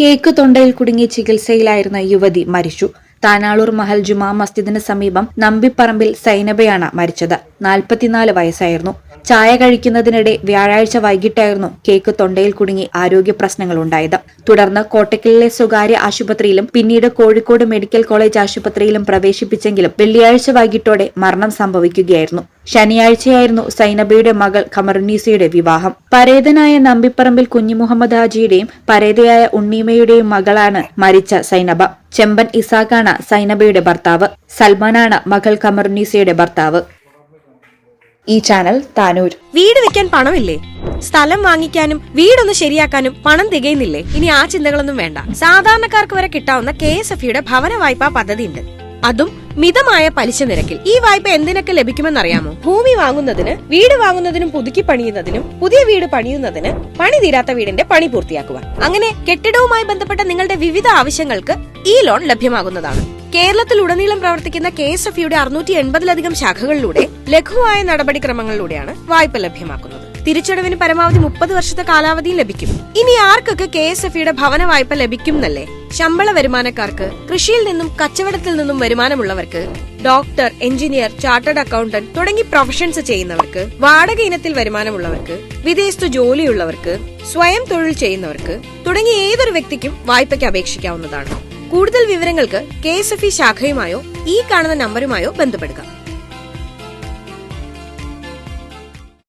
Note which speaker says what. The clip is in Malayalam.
Speaker 1: കേക്ക് തൊണ്ടയിൽ കുടുങ്ങി ചികിത്സയിലായിരുന്ന യുവതി മരിച്ചു. താനാളൂർ മഹൽ ജുമാ മസ്ജിദിന് സമീപം നമ്പിപ്പറമ്പിൽ സൈനബയാണ് മരിച്ചത്. നാൽപ്പത്തിനാല് വയസ്സായിരുന്നു. ചായ കഴിക്കുന്നതിനിടെ വ്യാഴാഴ്ച വൈകിട്ടായിരുന്നു കേക്ക് തൊണ്ടയിൽ കുടുങ്ങി ആരോഗ്യ പ്രശ്നങ്ങൾ ഉണ്ടായത്. തുടർന്ന് കോട്ടക്കലിലെ സ്വകാര്യ ആശുപത്രിയിലും പിന്നീട് കോഴിക്കോട് മെഡിക്കൽ കോളേജ് ആശുപത്രിയിലും പ്രവേശിപ്പിച്ചെങ്കിലും വെള്ളിയാഴ്ച വൈകിട്ടോടെ മരണം സംഭവിക്കുകയായിരുന്നു. ശനിയാഴ്ചയായിരുന്നു സൈനബയുടെ മകൾ ഖമറുന്നീസയുടെ വിവാഹം. പരേതനായ നമ്പിപ്പറമ്പിൽ കുഞ്ഞിമുഹമ്മദ് ഹാജിയുടെയും പരേതയായ ഉണ്ണീമയുടെയും മകളാണ് മരിച്ച സൈനബ. ചെമ്പൻ ഇസാഖാണ് സൈനബയുടെ ഭർത്താവ്. സൽമാനാണ് മകൾ ഖമറുന്നീസയുടെ ഭർത്താവ്. ഈ ചാനൽ താനൂർ.
Speaker 2: വീട് വെക്കാൻ പണമില്ലേ? സ്ഥലം വാങ്ങിക്കാനും വീടൊന്ന് ശരിയാക്കാനും പണം തികയുന്നില്ലേ? ഇനി ആ ചിന്തകളൊന്നും വേണ്ട. സാധാരണക്കാർക്ക് വരെ കിട്ടാവുന്ന കെ എസ് എഫ് ഭവന വായ്പാ പദ്ധതി ഉണ്ട് അതും മിതമായ പലിശ നിരക്കിൽ. ഈ വായ്പ എന്തിനൊക്കെ ലഭിക്കുമെന്നറിയാമോ? ഭൂമി വാങ്ങുന്നതിന് വീട് വാങ്ങുന്നതിനും പുതുക്കി പണിയുന്നതിനും പുതിയ വീട് പണിയുന്നതിന് പണി തീരാത്ത വീടിന്റെ പണി പൂർത്തിയാക്കുവാൻ അങ്ങനെ കെട്ടിടവുമായി ബന്ധപ്പെട്ട നിങ്ങളുടെ വിവിധ ആവശ്യങ്ങൾക്ക് ഈ ലോൺ ലഭ്യമാകുന്നതാണ്. കേരളത്തിൽ ഉടനീളം പ്രവർത്തിക്കുന്ന കെ എസ് എഫ് യുടെ അറുന്നൂറ്റി എൺപതിലധികം ശാഖകളിലൂടെ ലഘുവായ നടപടിക്രമങ്ങളിലൂടെയാണ് വായ്പ ലഭ്യമാക്കുന്നത്. തിരിച്ചടവിന് പരമാവധി മുപ്പത് വർഷത്തെ കാലാവധിയും ലഭിക്കും. ഇനി ആർക്കൊക്കെ കെ എസ് എഫ് യുടെ ഭവന വായ്പ ലഭിക്കും എന്നല്ലേ ശമ്പള വരുമാനക്കാർക്ക് കൃഷിയിൽ നിന്നും കച്ചവടത്തിൽ നിന്നും വരുമാനമുള്ളവർക്ക് ഡോക്ടർ എഞ്ചിനീയർ ചാർട്ടേഡ് അക്കൗണ്ടന്റ് തുടങ്ങി പ്രൊഫഷൻസ് ചെയ്യുന്നവർക്ക് വാടക ഇനത്തിൽ വരുമാനമുള്ളവർക്ക് വിദേശത്ത് ജോലിയുള്ളവർക്ക് സ്വയം തൊഴിൽ ചെയ്യുന്നവർക്ക് തുടങ്ങി ഏതൊരു വ്യക്തിക്കും വായ്പയ്ക്ക് അപേക്ഷിക്കാവുന്നതാണ്. കൂടുതൽ വിവരങ്ങൾക്ക് കെ എസ് എഫ് ഇ ശാഖയുമായോ ഈ കാണുന്ന നമ്പരുമായോ ബന്ധപ്പെടുക.